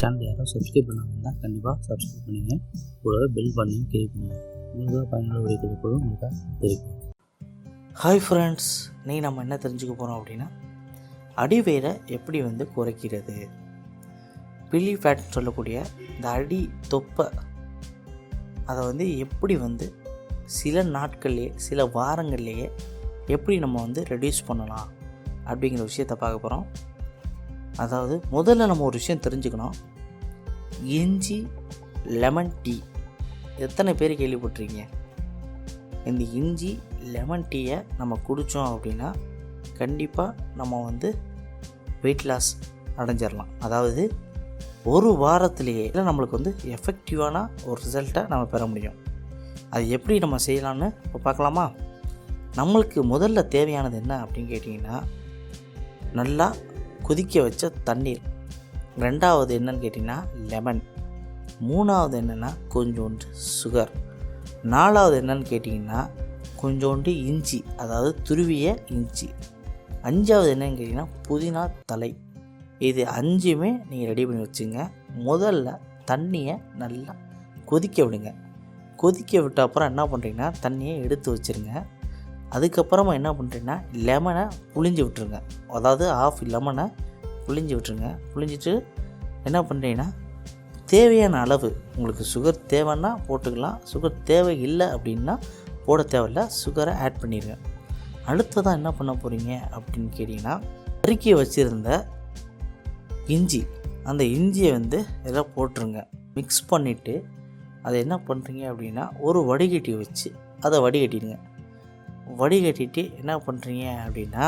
Channel யாரும் subscribe பண்ணாமல் கண்டிப்பாக சப்ஸ்கிரைப் பண்ணிங்க கூடவே பில் பண்ணியும் கிளிக் பண்ணுங்க. உங்களுக்கு பயனுள்ள வீடியோ கூட உங்களுக்கு தெரியும் ஹாய் ஃப்ரெண்ட்ஸ் நீ நம்ம என்ன தெரிஞ்சுக்க போகிறோம் அப்படின்னா அடிவேரை எப்படி வந்து குறைக்கிறது? பில்லி ஃபேட் சொல்லக்கூடிய இந்த அடி தொப்பை அதை வந்து எப்படி வந்து சில நாட்கள்லேயே சில வாரங்கள்லேயே எப்படி நம்ம வந்து ரெடியூஸ் பண்ணலாம்? அப்படிங்கிற விஷயத்தை பார்க்க போகிறோம் அதாவது முதல்ல நம்ம ஒரு விஷயம் தெரிஞ்சுக்கணும். இஞ்சி லெமன் டீ எத்தனை பேர் கேள்விப்பட்டிருக்கீங்க? இந்த இஞ்சி லெமன் டீயை நம்ம குடித்தோம் அப்படின்னா கண்டிப்பாக நம்ம வந்து வெயிட் லாஸ் அடைஞ்சிடலாம் அதாவது ஒரு வாரத்திலேயே நம்மளுக்கு வந்து எஃபெக்டிவான ஒரு ரிசல்ட்டை நம்ம பெற முடியும். அது எப்படி நம்ம செய்யலாம்னு இப்போ பார்க்கலாமா? நம்மளுக்கு முதல்ல தேவையானது என்ன அப்படின்னு கேட்டிங்கன்னா நல்லா கொதிக்க வச்ச தண்ணீர். ரெண்டாவது என்னன்னு கேட்டிங்கன்னா லெமன் மூணாவது என்னென்னா கொஞ்சோண்டு சுகர் நாலாவது என்னன்னு கேட்டிங்கன்னா கொஞ்சோண்டு இஞ்சி அதாவது துருவிய இஞ்சி. அஞ்சாவது என்னன்னு கேட்டிங்கன்னா புதினா தலை. இது அஞ்சுமே நீங்கள் ரெடி பண்ணி வச்சுங்க. முதல்ல தண்ணியை நல்லா கொதிக்க விடுங்க. கொதிக்க விட்ட அப்புறம் என்ன பண்ணுறீங்கன்னா தண்ணியை எடுத்து வச்சுருங்க. அதுக்கப்புறமா என்ன பண்ணுறீங்கன்னா லெமனை புழிஞ்சு விட்டுருங்க. அதாவது ஆஃப் லெமனை புளிஞ்சு விட்டுருங்க. புளிஞ்சிட்டு என்ன பண்ணுறீங்கன்னா தேவையான அளவு உங்களுக்கு சுகர் தேவைன்னா போட்டுக்கலாம். சுகர் தேவை இல்லை அப்படின்னா போட தேவையில்ல. சுகரை ஆட் பண்ணிடுங்க அடுத்ததான் என்ன பண்ண போகிறீங்க அப்படின்னு கேட்டிங்கன்னா நறுக்கி வச்சுருந்த இஞ்சி அந்த இஞ்சியை வந்து இதெல்லாம் போட்டுருங்க. மிக்ஸ் பண்ணிவிட்டு அதை என்ன பண்ணுறீங்க அப்படின்னா ஒரு வடிகட்டி வச்சு அதை வடிகட்டிடுங்க. வடிகட்டிட்டு என்ன பண்ணுறீங்க அப்படின்னா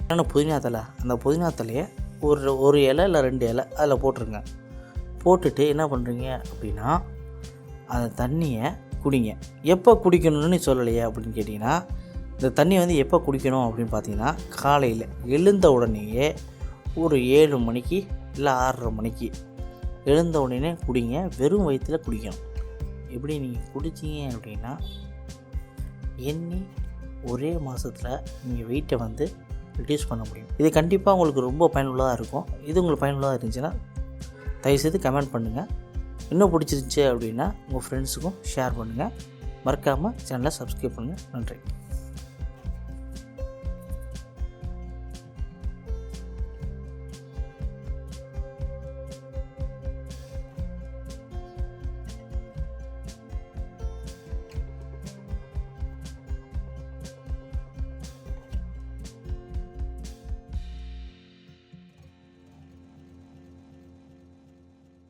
என்னென்ன புதினா தலை அந்த புதினா தலையை ஒரு ஒரு இலை இல்லை ரெண்டு இலை அதில் போட்டுருங்க. போட்டுட்டு என்ன பண்ணுறீங்க அப்படின்னா அந்த தண்ணியை குடிங்க. எப்போ குடிக்கணும்னு சொல்லலையே அப்படின்னு கேட்டிங்கன்னா இந்த தண்ணி வந்து எப்போ குடிக்கணும் அப்படின்னு பார்த்தீங்கன்னா காலையில் எழுந்த உடனேயே ஒரு ஏழு மணிக்கு இல்லை ஆறரை மணிக்கு எழுந்த உடனே குடிங்க. வெறும் வயிற்றில் குடிக்கணும். எப்படி நீங்கள் குடிச்சிங்க அப்படின்னா எண்ணி ஒரே மாதத்தில் நீங்கள் வெயிட்டை வந்து ரிடியூஸ் பண்ண முடியும். இது கண்டிப்பாக உங்களுக்கு ரொம்ப பயனுள்ளதாக இருக்கும். இது உங்களுக்கு பயனுள்ளதாக இருந்துச்சுன்னா தயவுசெய்து கமெண்ட் பண்ணுங்கள் இன்னும் பிடிச்சிருந்துச்சி அப்படின்னா உங்கள் ஃப்ரெண்ட்ஸுக்கும் ஷேர் பண்ணுங்கள் மறக்காமல் சேனலை சப்ஸ்கிரைப் பண்ணுங்கள் நன்றி.